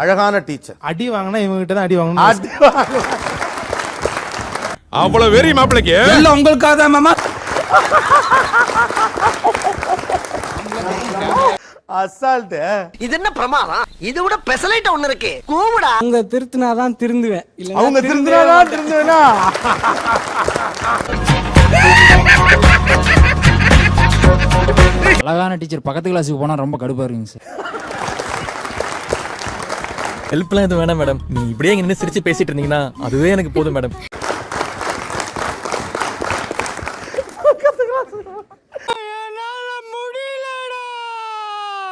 அழகான டீச்சர் அடி வாங்கினா இவங்க கிட்ட தான் அடி வாங்கணும். அவ்வளவு வெறி மாப்பிளைக்கு. எல்லாம் உங்களுக்காக தான் மாமா. அசால்ட் இது என்ன பிரமாதம்? இது விட பெசலைட் ஒண்ணு இருக்கு. கூவுடா. அவங்க திருத்தினாதான் திருந்துவேன். அவங்க திருந்துறானா திருந்துவேனா? அழகான டீச்சர் பக்கத்து கிளாஸுக்கு போனா ரொம்ப கடுப்பா இருக்குங்க சார் ஹெல்ப்லாம் எதுவும் வேணாம் மேடம் நீ இப்படியே இங்க நின்று சிரிச்சு பேசிட்டு இருந்தீங்கன்னா அதுவே எனக்கு போதும் மேடம்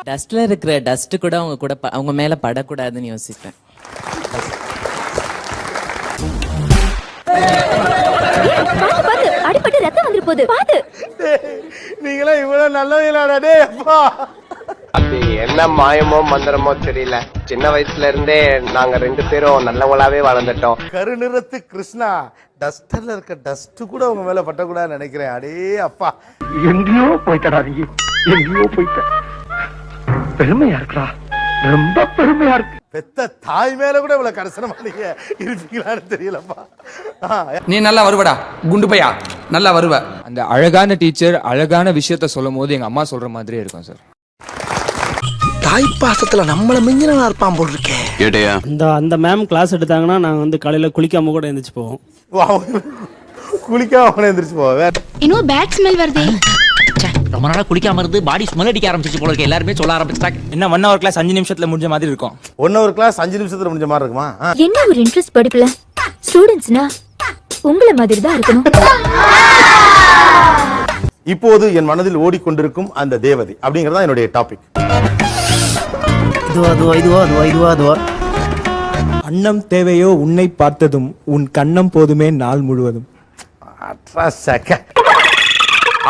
டஸ்ட்ல இருக்கிற டஸ்ட் கூட அவங்க கூட ப- அவங்க மேல படக்கூடாதுன்னு யோசிப்பேன். அடிபட்டு ரத்தம் வந்துரு போகுது பாத்து. நீங்களாம் இவ்வளவு நல்லவங்களாடா டேய் அப்பா. என்ன மாயமோ மந்திரமோ தெரியல. சின்ன வயசுல இருந்தே நாங்க ரெண்டு பேரும் நல்லவங்களாவே வளர்ந்துட்டோம். கருநிறத்து கிருஷ்ணா. டஸ்டர்ல இருக்க டஸ்ட் கூட உங்க மேல பட்டக்கூடாதுன்னு நினைக்கிறேன். அடே அப்பா. எங்கேயோ போயிட்டடா நீ எங்கேயோ போயிட்ட பெருமையா இருக்குடா. ரொம்ப பெருமையா இருக்கு. பெத்த தாய் மேல கூட இவ்வளவு கரிசனமா நீங்க இருப்பீங்களான்னு தெரியலப்பா. நீ நல்லா வருவடா. குண்டு பையா? நல்லா வருவ. அந்த அழகான டீச்சர் அழகான விஷயத்த சொல்லும் போது எங்க அம்மா சொல்ற மாதிரியே இருக்கும் சார் தாய் பாசத்துல நம்மள மிஞ்சினா இருப்பான் போல் இருக்கே அந்த அந்த மேம் கிளாஸ் எடுத்தாங்கன்னா நாங்க வந்து காலையில குளிக்காம கூட எந்திரிச்சு போவோம். வா, குளிக்காம அவனை எந்திரிச்சு போவ இன்னும் பேட் ஸ்மெல் வருதே. ரொம்ப நாளா குளிக்காம இருந்து பாடி ஸ்மெல் அடிக்க ஆரம்பிச்சிச்சு போல இருக்கு. எல்லாருமே சொல்ல ஆரம்பிச்சிட்டாங்க என்ன ஒன் ஹவர் கிளாஸ் அஞ்சு நிமிஷத்துல முடிஞ்ச மாதிரி இருக்கும். ஒன் ஹவர் கிளாஸ் அஞ்சு நிமிஷத்துல முடிஞ்ச மாதிரி இருக்குமா? ஆ. என்ன ஒரு இன்ட்ரெஸ்ட் படிப்புல? ஸ்டூடெண்ட்ஸ்னா உங்கள மாதிரி தான் இருக்கணும். இப்போது என் மனதில் ஓடிக்கொண்டிருக்கும் அந்த தேவதை அப்படிங்கறதா என்னுடைய டாபிக் இதுவா அன்னம் தேவையோ உன்னை பார்த்ததும் உன் கண்ணம் போதுமே நாள் முழுவதும். அட்ரா சக்க.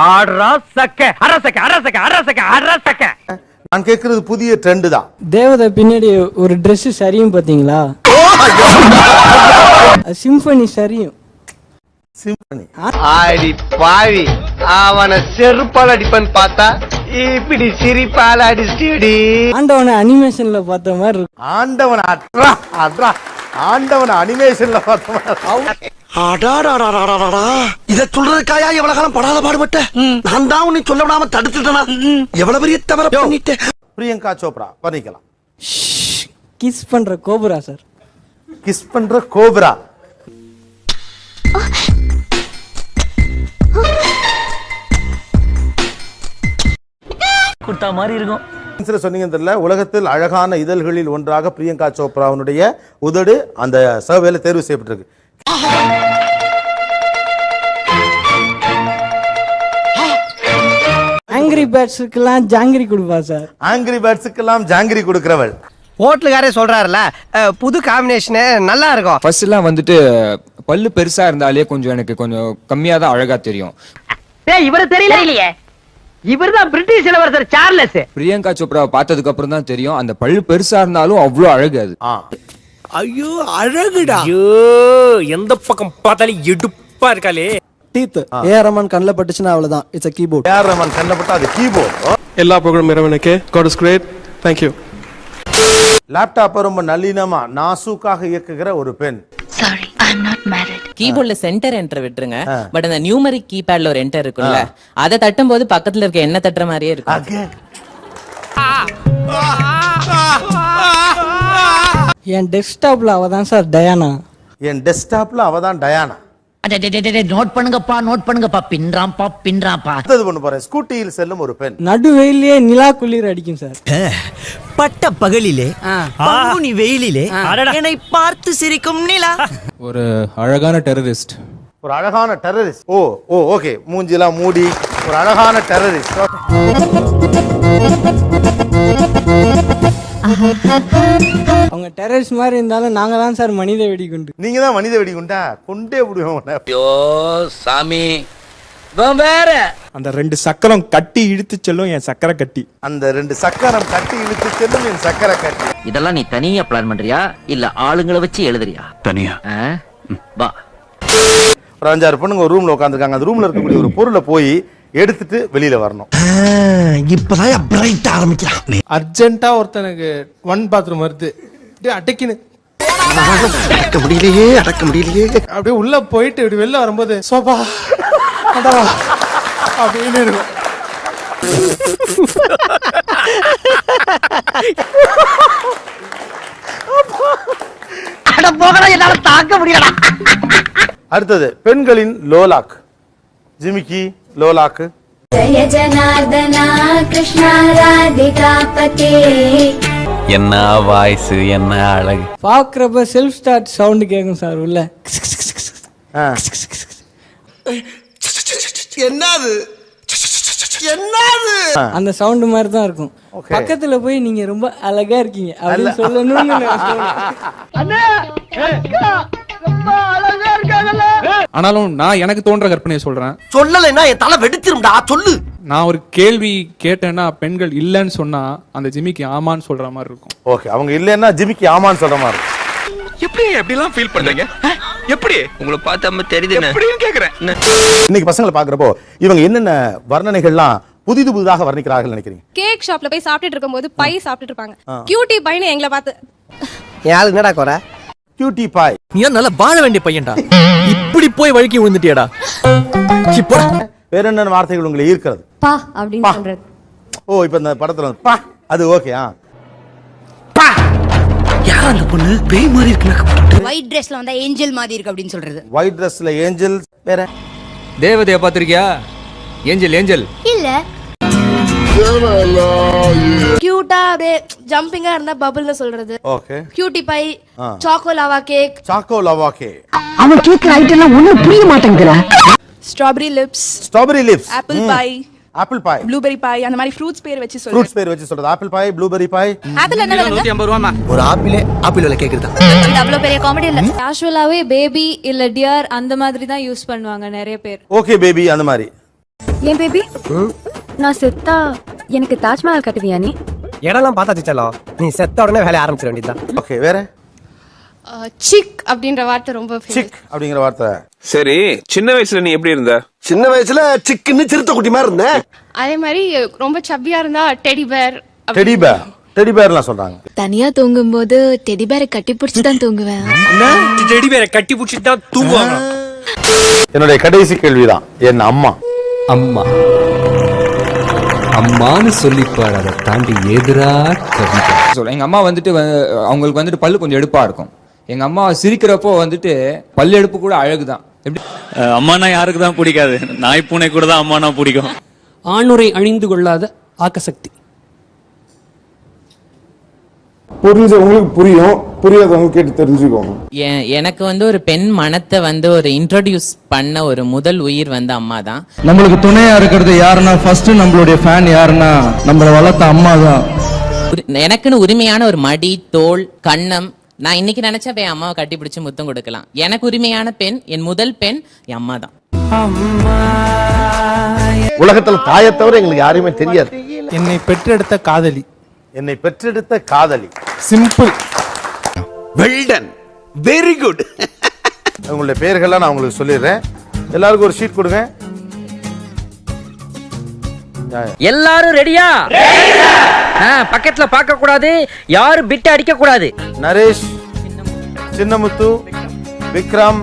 ஆடுறா சக்க. அரசக்க அரசக்க அரசக்க அரசக்க நான் கேட்கறது புதிய ட்ரெண்ட் தான். தேவதை பின்னாடி ஒரு Dress சரியும் பாத்தீங்களா சிம்பனி சரியும். சிம்பனி ஆடி பாவி அவனை செருப்பால் அடிப்பேன்னு பார்த்தா இப்படி சிரிப்பால் அடிச்சிடி ஆண்டவனை அனிமேஷன்ல பார்த்த மாதிரி இருக்கும் ஆண்டவன் அட்ரா அட்ரா. ஆண்டவன் அனிமேஷன்ல பார்த்தோம் அடாடாடாடாடாடா இத சொல்றதுக்காயா எவ்வளவு காலம் படாத பாடுபட்ட? நான் தான் உன்னை சொல்ல விடாம தடுத்துட்டனா? எவ்வளவு பெரிய தவற பிரியங்கா சோப்ரா வர்ணிக்கலாம். கிஸ் பண்ற கோபுரா சார் கிஸ் பண்ற கோப்ரா. கொடுத்தா மாதிரி இருக்கும். சொன்னீங்க தெரியல உலகத்தில் அழகான இதழ்களில் ஒன்றாக பிரியங்கா சோப்ராவுடைய உதடு அந்த சர்வேல தேர்வு செய்யப்பட்டிருக்கு. ஆங்கிரி பேட்ஸுக்கெல்லாம் ஜாங்கிரி கொடுப்பா சார் ஆங்கிரி பேர்ட்ஸுக்கெல்லாம் ஜாங்கிரி கொடுக்கிறவள். ஹோட்டலுக்காரே சொல்றாருல புது காம்பினேஷன் நல்லா இருக்கும். ஃபர்ஸ்ட் எல்லாம் வந்துட்டு பல்லு பெருசா இருந்தாலே கொஞ்சம் எனக்கு கொஞ்சம் கம்மியா தான் அழகா தெரியும். இவரு தெரியல. இல்லையே இவர்தான் பிரிட்டிஷ் இளவரசர் சார்லஸ். பிரியங்கா சோப்ராவை பார்த்ததுக்கு அப்புறம் தான் தெரியும் அந்த பல்லு பெருசா இருந்தாலும் அவ்வளோ அழகு அது. ஐயோ அழகுடா. ஐயோ எந்த பக்கம் பார்த்தாலும் எடுப்பா இருக்காளே. டீத் ஏஆர் ரமன் கண்ணில் பட்டுச்சுன்னா அவ்வளவுதான். It's a keyboard A R கண்ணப்பட்ட அது கீபோர்ட் எல்லா ப்ரோக்ராம் இறைவனுக்கு. காட் இஸ் கிரேட் தேங்க்யூ லேப்டாப்பை ரொம்ப நல்லினமா நாசூக்காக இயக்குகிற ஒரு பெண். Sorry I am not married கீபோர்ட்ல centre enter விட்டுருங்க. பட் அந்த நியூமரிக் கீபேட்ல ஒரு என்டர் இருக்கும்ல. அதை தட்டும் போது பக்கத்துல இருக்க என்ன தட்டுற மாதிரியே இருக்கும். என் டெஸ்க்டாப்ல அவ தான் சார் டயானா. என் டெஸ்க்டாப்ல அவ தான் டயானா. நோட் பண்ணுங்கப்பா நோட் பண்ணுங்கப்பா. பின்றாம்பா பின்றாம்பா அடுத்தது பண்ண போறேன் ஸ்கூட்டியில் செல்லும் ஒரு பெண். நடுவெயிலே நிலா குளிர் அடிக்கும் சார். பட்ட பகலிலே பங்குனி வெயிலிலே என்னை பார்த்து சிரிக்கும் நிலா. ஒரு அழகான டெரரிஸ்ட் ஒரு அழகான டெரரிஸ்ட் ஓ ஓ ஓகே மூஞ்சிலாம் மூடி. ஒரு அழகான டெரரிஸ்ட் அவங்க டெரரிஸ்ட் மாதிரி இருந்தாலும் நாங்க தான் சார் மனித வெடிகுண்டு நீங்க தான் மனித வெடிகுண்டா கொண்டே? விடுவேன் உன்னை. ஐயோ சாமி. வேற. அந்த ரெண்டு சக்கரம் கட்டி இழுத்து செல்லும் என் சக்கரை கட்டி. அந்த ரெண்டு சக்கரம் கட்டி இழுத்து செல்லும் என் சக்கரை கட்டி. இதெல்லாம் நீ தனியா பிளான் பண்றியா? இல்ல ஆளுங்களை வச்சு எழுதுறியா? தனியா. வா. ஒரு அஞ்சாறு பொண்ணுங்க ஒரு ரூம்ல உட்காந்துருக்காங்க அந்த ரூம்ல இருக்கக்கூடிய ஒரு பொருளை போய் எடுத்துட்டு வெளியில வரணும். இப்பதான் பிரைட் ஆரம்பிக்கிறான். அர்ஜென்ட்டா ஒருத்தனுக்கு ஒன் பாத்ரூம் வருது. அப்படியே அடைக்கினு அடக்க முடியலையே அடக்க முடியலையே. அப்படியே உள்ள போயிட்டு இப்படி வெளில வரும்போது சோபா அடா அப்படின்னு இருக்கும். அட போகடா என்னால தாக்க முடியலடா. அடுத்தது பெண்களின் லோலாக் ஜிமிக்கி லோலாக்கு ஜய ஜனார்தனா கிருஷ்ணா ராதிகா பதே என்ன வாய்ஸ் என்ன அழகு. பார்க்குறப்ப செல்ஃப் ஸ்டார்ட் சவுண்டு கேட்கும் சார் உள்ள. என்னது? என்னது? அந்த சவுண்டு மாதிரி தான் இருக்கும் பக்கத்துல போய் நீங்க ரொம்ப அழகா இருக்கீங்க. அப்படின்னு சொல்லணும்னு. ஆனாலும் நான் எனக்கு தோன்ற கற்பனையை சொல்றேன். சொல்லலைன்னா என் தலை வெடிச்சிரும்டா சொல்லு. நான் ஒரு கேள்வி கேட்டேன்னா பெண்கள் இல்லைன்னு சொன்னா அந்த ஜிமிக்கு ஆமான்னு சொல்ற மாதிரி இருக்கும். ஓகே அவங்க இல்லைன்னா ஜிமிக்கி ஆமான்னு சொல்ற மாதிரி இருக்கும். எப்படி எப்படிலாம் ஃபீல் பண்றீங்க? எப்படி? உங்களை பார்த்தா தெரியுது எப்படின்னு கேக்குறேன். இன்னைக்கு பசங்களை பாக்குறப்போ இவங்க என்னென்ன வர்ணனைகள்லாம் புதிது புதிதாக வர்ணிக்கிறார்கள் நினைக்கிறீங்க? கேக் ஷாப்ல போய் சாப்பிட்டுட்டு இருக்கும்போது பை சாப்பிட்டுட்டு இருப்பாங்க. கியூட்டி பையன் எங்களை பார்த்து. யாரு என்னடா குறை? கியூட்டி பாய் நீ நல்லா வாழ வேண்டிய பையன்டா? இப்படி போய் வழுக்கி விழுந்துட்டியாடா. சீ, போடா. வேற என்ன வார்த்தைகள் உங்களை ஈர்க்கிறது? பா அப்படின்னு சொல்றது. ஓ இப்ப இந்த படத்துல பா அது ஓகே ஆ? யார் அந்த பொண்ணு? பேய் மாதிரி இருக்கு ஒயிட் ட்ரெஸ்ல வந்தா ஏஞ்சல் மாதிரி இருக்கு அப்படின்னு சொல்றது. ஒயிட் ட்ரெஸ்ல ஏஞ்சல் வேற? தேவதைய பாத்திருக்கியா ஏஞ்சல் ஏஞ்சல் இல்ல. கியூட்டா அப்படியே ஜம்பிங்கா இருந்தா பபுள்னு சொல்றது. Okay cutie pie choco lava cake choco லவாக்கே அவன் கேக்குற ஐட்டம் எல்லாம் ஒண்ணும் புரிய மாட்டேங்குதுடா. Strawberry lips strawberry lips apple pie apple boy blueberry pie அந்த மாதிரி ஃப்ரூட்ஸ் பேர் வச்சு சொல்றது. ஃப்ரூட்ஸ் பேர் வச்சு சொல்றது. Apple boy blueberry boy apple என்ன விலை ஐம்பது ரூபாமா ஒரு ஆப்பிளே ஆப்பிள் விலை கேக்குறதா? இது அவ்வளவு பெரிய காமெடி இல்ல. கேஷுவலாவே பேபி இல்ல டியர் அந்த மாதிரி தான் யூஸ் பண்ணுவாங்க நிறைய பேர். ஓகே பேபி அந்த மாதிரி. ஏன் பேபி நான் செத்தா எனக்கு தாஜ்மஹால் கட்டுவியா நீ? இடம்லாம் பார்த்தாச்சு செல்லம் நீ செத்த உடனே வேலைய ஆரம்பிச்சிட வேண்டியதுதான். ஓகே வேற? சிக் அப்படின்ற வார்த்தை ரொம்ப சிக் அப்படிங்கிற வார்த்தை. சரி சின்ன வயசுல நீ எப்படி இருந்த? சின்ன வயசுல சிக்குன்னு சிறுத்தை குட்டி மாதிரி இருந்தேன் அதே மாதிரி ரொம்ப சப்பியா இருந்தா teddy bear teddy bear teddy பேர்லாம் சொல்றாங்க. தனியா தூங்கும் போது டெடி பேரை கட்டி பிடிச்சி தான் தூங்குவேன். டெடி பேரை கட்டி பிடிச்சிட்டு தான் தூங்குவாங்க. என்னுடைய கடைசி கேள்விதான். என் அம்மா. அம்மா. அம்மான்னு சொல்லிப்பார் அதை தாண்டி எதிரா கவிதை சொல்ல எங்க அம்மா வந்துட்டு வந்து- அவங்களுக்கு வந்துட்டு பல்லு கொஞ்சம் எடுப்பா இருக்கும். எங்க அம்மா சிரிக்கிறப்போ வந்துட்டு பல்லு எடுப்பு கூட அழகுதான். எப்படி? அம்மானா யாருக்கு தான் பிடிக்காது? நாய் பூனை கூட தான் அம்மானா பிடிக்கும். ஆணுரை அணிந்து கொள்ளாத ஆக்கசக்தி. புரிஞ்சவங்களுக்கு புரியும். புரியாதவங்க கேட்டு தெரிஞ்சுக்கோங்க. எனக்கு வந்து ஒரு பெண் மனத்தை வந்து ஒரு இன்ட்ரோடியூஸ் பண்ண ஒரு முதல் உயிர் வந்து அம்மா தான். நம்மளுக்கு துணையா இருக்கிறது யாருன்னா ஃபர்ஸ்ட் நம்மளுடைய ஃபேன் யாருன்னா நம்மள வளர்த்த அம்மா தான். எனக்குன்னு உரிமையான ஒரு மடி தோல் கண்ணம் நான் இன்னைக்கு நினைச்சா போய் என் அம்மாவை கட்டி பிடிச்சு முத்தம் கொடுக்கலாம். எனக்கு உரிமையான பெண் என் முதல் பெண் என் அம்மா தான். உலகத்துல தாயை தவிர எங்களுக்கு யாரையுமே தெரியாது. என்னை பெற்றெடுத்த காதலி. என்னை பெற்றெடுத்த காதலி. சிம்பிள் வெல்டன் வெரி குட் உங்களுடைய பெயர்கள்லாம் நான் உங்களுக்கு சொல்லிடுறேன். எல்லாருக்கும் ஒரு ஷீட் கொடுங்க. எல்லாரும் ரெடியா பக்கத்துல பார்க்க கூடாது யாரும் பிட்டு அடிக்க கூடாது நரேஷ் சின்னமுத்து விக்ரம்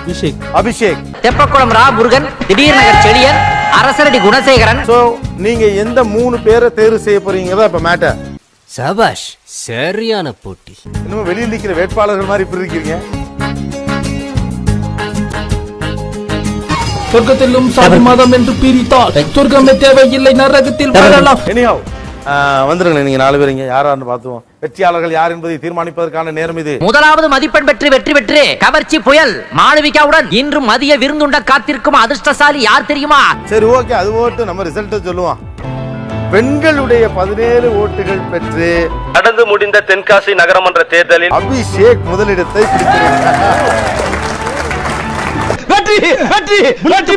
அபிஷேக். அபிஷேக். தெப்பக்குளம் ரா முருகன் திடீர் நகர் செழியன் அரசரடி குணசேகரன். சோ நீங்க எந்த மூணு பேரை தேர்வு செய்ய போறீங்கதான் இப்ப மேட்டர் சபாஷ் சரியான போட்டி. இன்னும் வெளியில் நிக்கிற வேட்பாளர்கள் மாதிரி இப்படி இருக்கீங்க. சொர்க்கத்திலும் சாதி மதம் என்று பிரித்தால் சொர்க்கமே தேவையில்லை நரகத்தில் வாழலாம். எனிஹவ் வந்துருங்களேன் நீங்க நாலு பேர் இங்க யாரான்னு பார்த்துவோம் வெற்றியாளர்கள் யார் என்பதை தீர்மானிப்பதற்கான நேரம் இது முதலாவது மதிப்பெண் பெற்று வெற்றி பெற்று கவர்ச்சி புயல் மாளவிகாவுடன் இன்று மதிய விருந்துண்ட காத்திருக்கும் அதிர்ஷ்டசாலி யார் தெரியுமா சரி ஓகே அது ஓட்டு நம்ம ரிசல்ட்டை சொல்லுவோம் பெண்களுடைய பதினேழு ஓட்டுகள் பெற்று நடந்து முடிந்த தென்காசி நகரமன்ற தேர்தலில் அபிஷேக் முதலிடத்தை பிடித்திருக்கிறார் வெற்றி வெற்றி வெற்றி